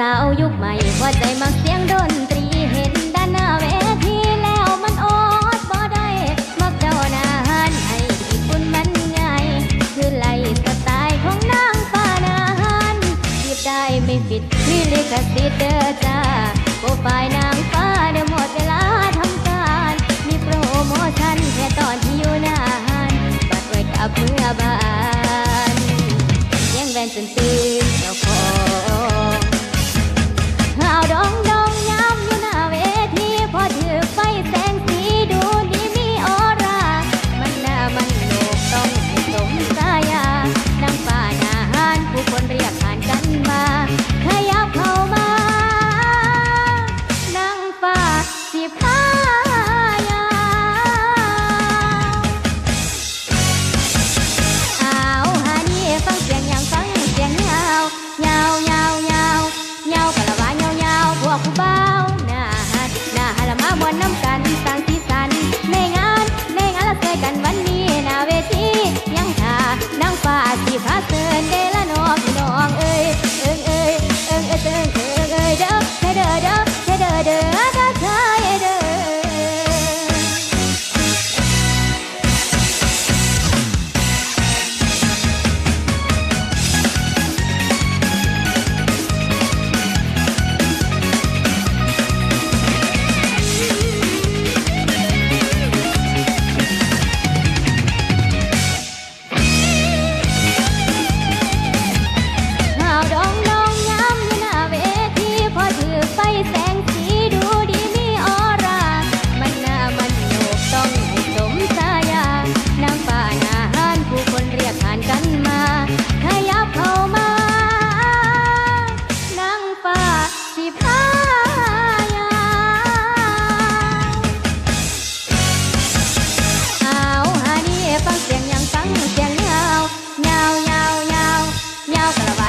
สาวยุคใหม่พอใจมักเสียงดนตรีเห็นด้านหน้าเวทีแล้วมันอดบ่ได้มักเจ้าหน้าหันไอ้ที่คุณมันไงคือไล่สไตล์ของนางฟ้านานหยิบได้ไม่ผิดที่ลิขสิทธิ์เด้อจ้าโปรไฟล์ から